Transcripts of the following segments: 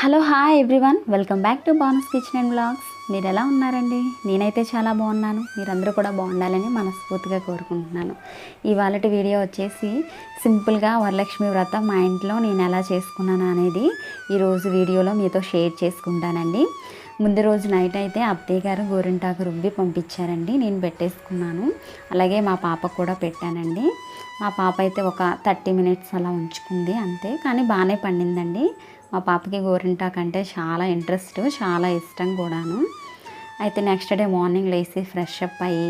Hello hi everyone. Welcome back to బానస్ kitchen and blogs. మీరు ఎలా ఉన్నారండి? నేనైతే చాలా బాగున్నాను. మీరందరూ కూడా బాగుండాలని మనస్ఫూర్తిగా కోరుకుంటున్నాను. ఇవాళ వీడియో వచ్చేసి సింపుల్గా వరలక్ష్మి వ్రతం మా ఇంట్లో నేను ఎలా చేసుకున్నాను అనేది ఈరోజు వీడియోలో మీతో షేర్ చేసుకుంటానండి. ముందు రోజు నైట్ అయితే అత్తయ్య గారు గోరింటాకు రుబ్బి పంపించారండి. నేను పెట్టేసుకున్నాను. అలాగే మా పాపకు కూడా పెట్టానండి. మా పాప అయితే ఒక థర్టీ మినిట్స్ అలా ఉంచుకుంది అంతే. కానీ బాగానే పండిందండి. మా పాపకి గోరింటాకు అంటే చాలా ఇంట్రెస్ట్ చాలా ఇష్టం కూడాను. అయితే నెక్స్ట్ డే మార్నింగ్ లేచి ఫ్రెష్ అప్ అయ్యి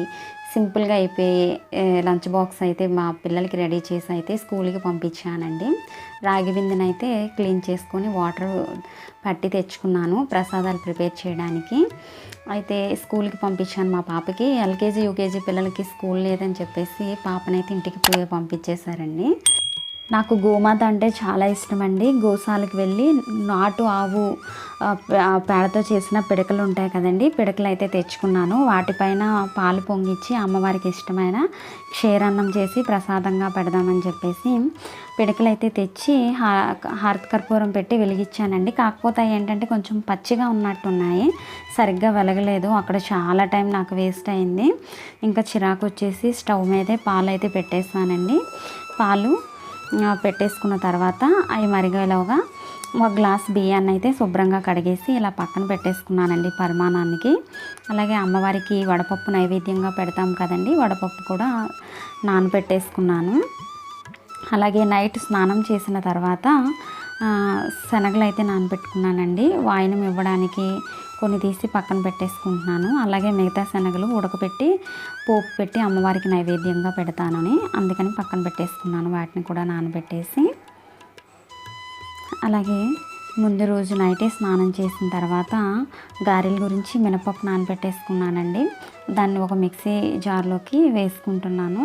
సింపుల్గా అయిపోయి లంచ్ బాక్స్ అయితే మా పిల్లలకి రెడీ చేసి అయితే స్కూల్కి పంపించానండి. రాగి బిందెనైతే క్లీన్ చేసుకొని వాటర్ పట్టి తెచ్చుకున్నాను ప్రసాదాలు ప్రిపేర్ చేయడానికి. అయితే స్కూల్కి పంపించాను మా పాపకి. ఎల్కేజీ యూకేజీ పిల్లలకి స్కూల్ లేదని చెప్పేసి పాపనైతే ఇంటికి పోయి పంపించేశారండి. నాకు గోమాత అంటే చాలా ఇష్టం అండి గోశాలకు వెళ్ళి నాటు ఆవు పేడతో చేసిన పిడకలు ఉంటాయి కదండి. పిడకలు అయితే తెచ్చుకున్నాను. వాటిపైన పాలు పొంగిచ్చి అమ్మవారికి ఇష్టమైన క్షీరాన్నం చేసి ప్రసాదంగా పెడదామని చెప్పేసి పిడకలు అయితే తెచ్చి హా హారతి కర్పూరం పెట్టి వెలిగించానండి. కాకపోతే ఏంటంటే కొంచెం పచ్చిగా ఉన్నట్టున్నాయి. సరిగ్గా వెలగలేదు. అక్కడ చాలా టైం నాకు వేస్ట్ అయింది. ఇంకా చిరాకు వచ్చేసి స్టవ్ మీదే పాలు అయితే పెట్టేసానండి పాలు పెట్టేసుకున్న తర్వాత అవి మరిగేలోగా ఒక గ్లాస్ బియ్యాన్ని అయితే శుభ్రంగా కడిగేసి ఇలా పక్కన పెట్టేసుకున్నానండి పరిమాణానికి. అలాగే అమ్మవారికి వడపప్పు నైవేద్యంగా పెడతాం కదండి వడపప్పు కూడా నానబెట్టేసుకున్నాను. అలాగే నైట్ స్నానం చేసిన తర్వాత శనగలు అయితే నానబెట్టుకున్నానండి. వాయినం ఇవ్వడానికి కొన్ని తీసి పక్కన పెట్టేసుకుంటున్నాను. అలాగే మిగతా శనగలు ఉడకపెట్టి పోపు పెట్టి అమ్మవారికి నైవేద్యంగా పెడతానని అందుకని పక్కన పెట్టేసుకున్నాను. వాటిని కూడా నానబెట్టేసి. అలాగే ముందు రోజు నైటే స్నానం చేసిన తర్వాత గారెల గురించి మినపప్పు నానబెట్టేసుకున్నానండి. దాన్ని ఒక మిక్సీ జార్లోకి వేసుకుంటున్నాను.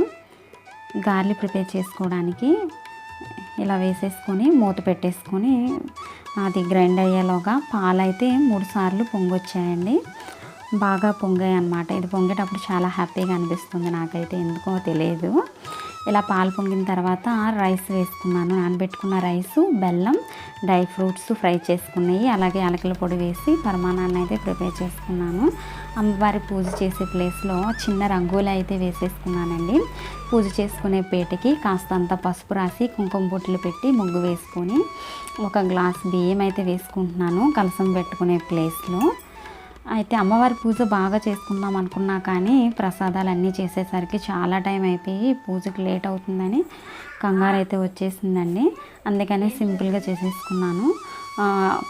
గారెలు ప్రిపేర్ చేసుకోవడానికి ఇలా వేసేసుకొని మూత పెట్టేసుకొని అది గ్రైండ్ అయ్యేలోగా పాలైతే మూడు సార్లు పొంగొచ్చాయండి. బాగా పొంగాయి అనమాట ఇది పొంగేటప్పుడు చాలా హ్యాపీగా అనిపిస్తుంది నాకైతే. ఎందుకో తెలియదు. ఇలా పాలు పొంగిన తర్వాత రైస్ వేసుకున్నాను. నానబెట్టుకున్న రైసు బెల్లం డ్రై ఫ్రూట్స్ ఫ్రై చేసుకున్నాయి. అలాగే యాలకుల పొడి వేసి పరమాణాన్ని అయితే ప్రిపేర్ చేసుకున్నాను. అమ్మవారి పూజ చేసే ప్లేస్లో చిన్న రంగోలి అయితే వేసేసుకున్నానండి. పూజ చేసుకునే పేటకి కాస్తంత పసుపు రాసి కుంకుమ బొట్లు పెట్టి ముగ్గు వేసుకొని ఒక గ్లాస్ బియ్యం అయితే వేసుకుంటున్నాను కలసం పెట్టుకునే ప్లేస్లో. అయితే అమ్మవారి పూజ బాగా చేసుకుందాం అనుకున్నా కానీ ప్రసాదాలు అన్నీ చేసేసరికి చాలా టైం అయిపోయి పూజకి లేట్ అవుతుందని కంగారు అయితే వచ్చేసిందండి. అందుకని సింపుల్గా చేసేసుకున్నాను.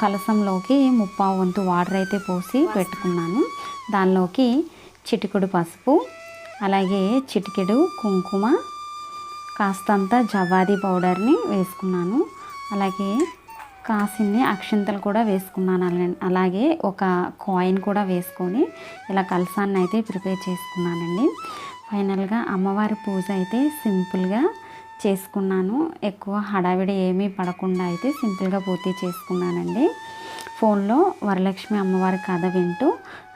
కలసంలోకి ముప్పావు వంతు వాటర్ అయితే పోసి పెట్టుకున్నాను. దానిలోకి చిటికుడు పసుపు అలాగే చిటికెడు కుంకుమ కాస్తంత జవాది పౌడర్ని వేసుకున్నాను. అలాగే కాసిన్ని అక్షింతలు కూడా వేసుకున్నాను. అలాగే ఒక కాయిన్ కూడా వేసుకొని ఇలా కలసాన్ని అయితే ప్రిపేర్ చేసుకున్నానండి. ఫైనల్గా అమ్మవారి పూజ అయితే సింపుల్గా చేసుకున్నాను. ఎక్కువ హడావిడి ఏమీ పడకుండా అయితే సింపుల్గా పూర్తి చేసుకున్నానండి. ఫోన్లో వరలక్ష్మి అమ్మవారి కథ వింటూ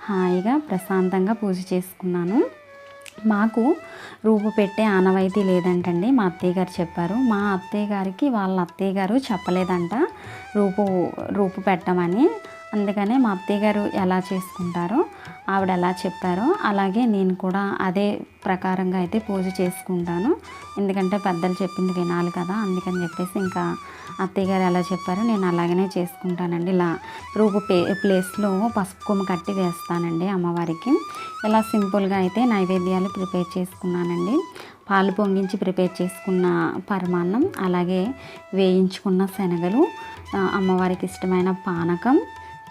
హాయిగా ప్రశాంతంగా పూజ చేసుకున్నాను. మాకు రూపు పెట్టే ఆనవాయితీ లేదంటండి. మా అత్తయ్య గారు చెప్పారు. మా అత్తయ్య గారికి వాళ్ళ అత్తయ్య గారు చెప్పలేదంట రూపు రూపు పెట్టమని. అందుకనే మా అత్తయ్య గారు ఎలా చేసుకుంటారో ఆవిడ ఎలా చెప్పారో అలాగే నేను కూడా అదే ప్రకారంగా అయితే పూజ చేసుకుంటాను. ఎందుకంటే పెద్దలు చెప్పింది వినాలి కదా అందుకని చెప్పేసి ఇంకా అత్తయ్య గారు ఎలా చెప్పారో నేను అలాగనే చేసుకుంటానండి. ఇలా రూపు పే ప్లేస్లో పసుపు కొమ్మ కట్టి వేస్తానండి అమ్మవారికి. ఇలా సింపుల్గా అయితే నైవేద్యాలు ప్రిపేర్ చేసుకున్నానండి. పాలు పొంగించి ప్రిపేర్ చేసుకున్న పరమాన్నం అలాగే వేయించుకున్న శనగలు అమ్మవారికి ఇష్టమైన పానకం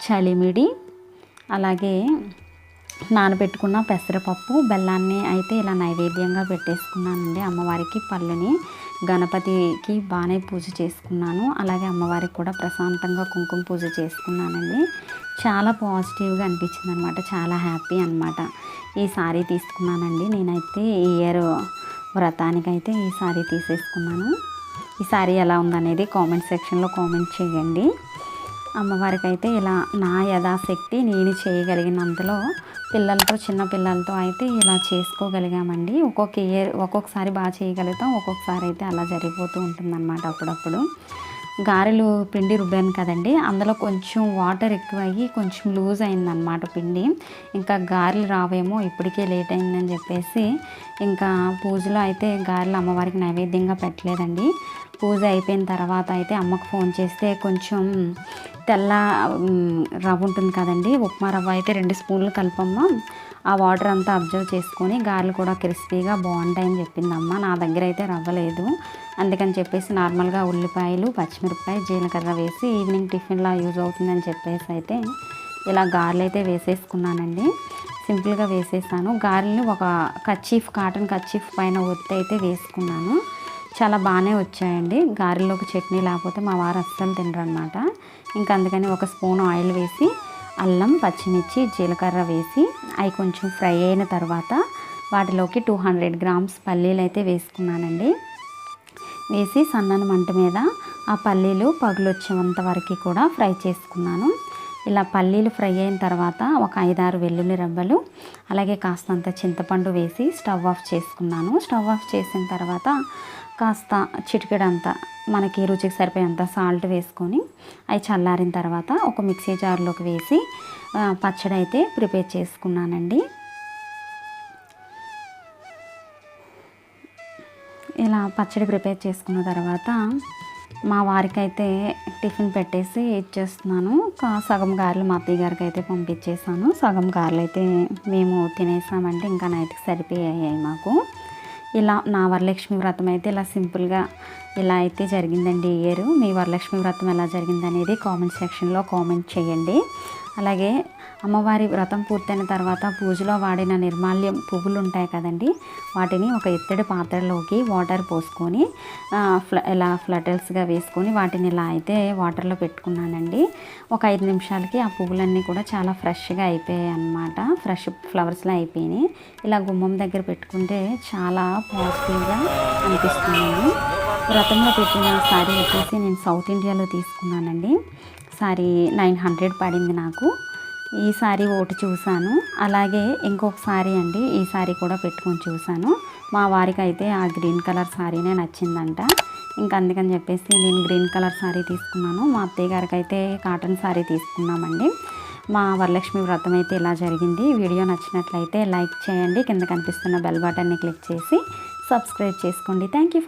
చలిమిడి అలాగే నానబెట్టుకున్న పెసరపప్పు బెల్లాన్ని అయితే ఇలా నైవేద్యంగా పెట్టేసుకున్నానండి. అమ్మవారికి పళ్ళుని గణపతికి బాగానే పూజ చేసుకున్నాను. అలాగే అమ్మవారికి కూడా ప్రశాంతంగా కుంకుమ పూజ చేసుకున్నానండి. చాలా పాజిటివ్గా అనిపించింది అనమాట చాలా హ్యాపీ అనమాట ఈ సారీ తీసుకున్నానండి. నేనైతే ఈ ఇయర్ వ్రతానికైతే ఈ సారీ తీసేసుకున్నాను. ఈ సారీ ఎలా ఉందనేది కామెంట్ సెక్షన్లో కామెంట్ చేయండి. అమ్మవారికి అయితే ఇలా నా యథాశక్తి నేను చేయగలిగినంతలో పిల్లలతో చిన్న పిల్లలతో అయితే ఇలా చేసుకోగలిగామండి. ఒక్కొక్క ఇయర్ ఒక్కొక్కసారి బాగా చేయగలుగుతాం ఒక్కొక్కసారి అయితే అలా జరిగిపోతూ ఉంటుందన్నమాట అప్పుడప్పుడు. గారెలు పిండి రుబ్బాను కదండి అందులో కొంచెం వాటర్ ఎక్కువ అయ్యి కొంచెం లూజ్ అయిందనమాట పిండి. ఇంకా గారెలు రావేమో ఇప్పటికే లేట్ అయిందని చెప్పేసి ఇంకా పూజలో అయితే గారెలు అమ్మవారికి నైవేద్యంగా పెట్టలేదండి. పూజ అయిపోయిన తర్వాత అయితే అమ్మకు ఫోన్ చేస్తే కొంచెం తెల్ల రవ్వ ఉంటుంది కదండి. ఉప్మా రవ్వ అయితే రెండు స్పూన్లు కలపమ్మ. ఆ వాటర్ అంతా అబ్జర్వ్ చేసుకొని గారెలు కూడా క్రిస్పీగా బాగుంటాయని చెప్పింది అమ్మ నా దగ్గర అయితే రవ్వ లేదు. అందుకని చెప్పేసి నార్మల్గా ఉల్లిపాయలు పచ్చిమిరపకాయ జీలకర్ర వేసి ఈవినింగ్ టిఫిన్లా యూజ్ అవుతుందని చెప్పేసి అయితే ఇలా గారెలు అయితే వేసేసుకున్నానండి. సింపుల్గా వేసేసాను. గారెల్ని ఒక కచ్చీఫ్ కాటన్ కచ్చీఫ్ పైన ఒత్తి అయితే వేసుకున్నాను. చాలా బాగానే వచ్చాయండి. గారెలోకి చట్నీ లేకపోతే మా వారు అస్సలు తినరు అనమాట ఇంకా అందుకని ఒక స్పూన్ ఆయిల్ వేసి అల్లం పచ్చిమిర్చి జీలకర్ర వేసి అవి కొంచెం ఫ్రై అయిన తర్వాత వాటిలోకి టూ హండ్రెడ్ గ్రామ్స్ పల్లీలు అయితే వేసుకున్నానండి. వేసి సన్నని మంట మీద ఆ పల్లీలు పగులు వచ్చేంత వరకు కూడా ఫ్రై చేసుకున్నాను. ఇలా పల్లీలు ఫ్రై అయిన తర్వాత ఒక ఐదారు వెల్లుల్లి రెబ్బలు అలాగే కాస్తంత చింతపండు వేసి స్టవ్ ఆఫ్ చేసుకున్నాను. స్టవ్ ఆఫ్ చేసిన తర్వాత కాస్త చిటికెడంత మనకి రుచికి సరిపోయేంత సాల్ట్ వేసుకొని అవి చల్లారిన తర్వాత ఒక మిక్సీ జార్లోకి వేసి పచ్చడి అయితే ప్రిపేర్ చేసుకున్నానండి. ఇలా పచ్చడి ప్రిపేర్ చేసుకున్న తర్వాత మా వారికి అయితే టిఫిన్ పెట్టేసి ఇచ్చేస్తున్నాను. కా- సగం గారెలు మా అత్తయ్య గారికి అయితే పంపించేసాను సగం గారెలు అయితే మేము తినేసామంటే ఇంకా నైట్కి సరిపోయాయి మాకు. ఇలా నా వరలక్ష్మి వ్రతం అయితే ఇలా సింపుల్గా ఇలా అయితే జరిగిందండి ఇయర్ మీ వరలక్ష్మి వ్రతం ఎలా జరిగింది అనేది కామెంట్ సెక్షన్లో కామెంట్ చేయండి. అలాగే అమ్మవారి వ్రతం పూర్తయిన తర్వాత పూజలో వాడిన నిర్మాల్యం పువ్వులు ఉంటాయి కదండి వాటిని ఒక ఇత్తడి పాత్రలోకి వాటర్ పోసుకొని ఫ్ల ఇలా ఫ్లటల్స్గా వేసుకొని వాటిని ఇలా అయితే వాటర్లో పెట్టుకున్నానండి. ఒక ఐదు నిమిషాలకి ఆ పువ్వులన్నీ కూడా చాలా ఫ్రెష్గా అయిపోయాయి అన్నమాట. ఫ్రెష్ ఫ్లవర్స్లో అయిపోయినాయి. ఇలా గుమ్మం దగ్గర పెట్టుకుంటే చాలా పాజిటివ్గా అనిపిస్తున్నాను గతంలో పెట్టిన శారీ వచ్చేసి నేను సౌత్ ఇండియాలో తీసుకున్నానండి. శారీ నైన్ హండ్రెడ్ పడింది నాకు. ఈ శారీ ఒకటి చూశాను. అలాగే ఇంకొక శారీ అండి ఈ శారీ కూడా పెట్టుకొని చూశాను. మా వారికి అయితే ఆ గ్రీన్ కలర్ శారీనే నచ్చిందంట. ఇంకా అందుకని చెప్పేసి నేను గ్రీన్ కలర్ శారీ తీసుకున్నాను. మా అత్తయ్య గారికి అయితే కాటన్ శారీ తీసుకున్నామండి. మా వరలక్ష్మి వ్రతం అయితే ఇలా జరిగింది. వీడియో నచ్చినట్లయితే లైక్ చేయండి. కింద కనిపిస్తున్న బెల్ బటన్ని క్లిక్ చేసి సబ్స్క్రైబ్ చేసుకోండి. Thank you for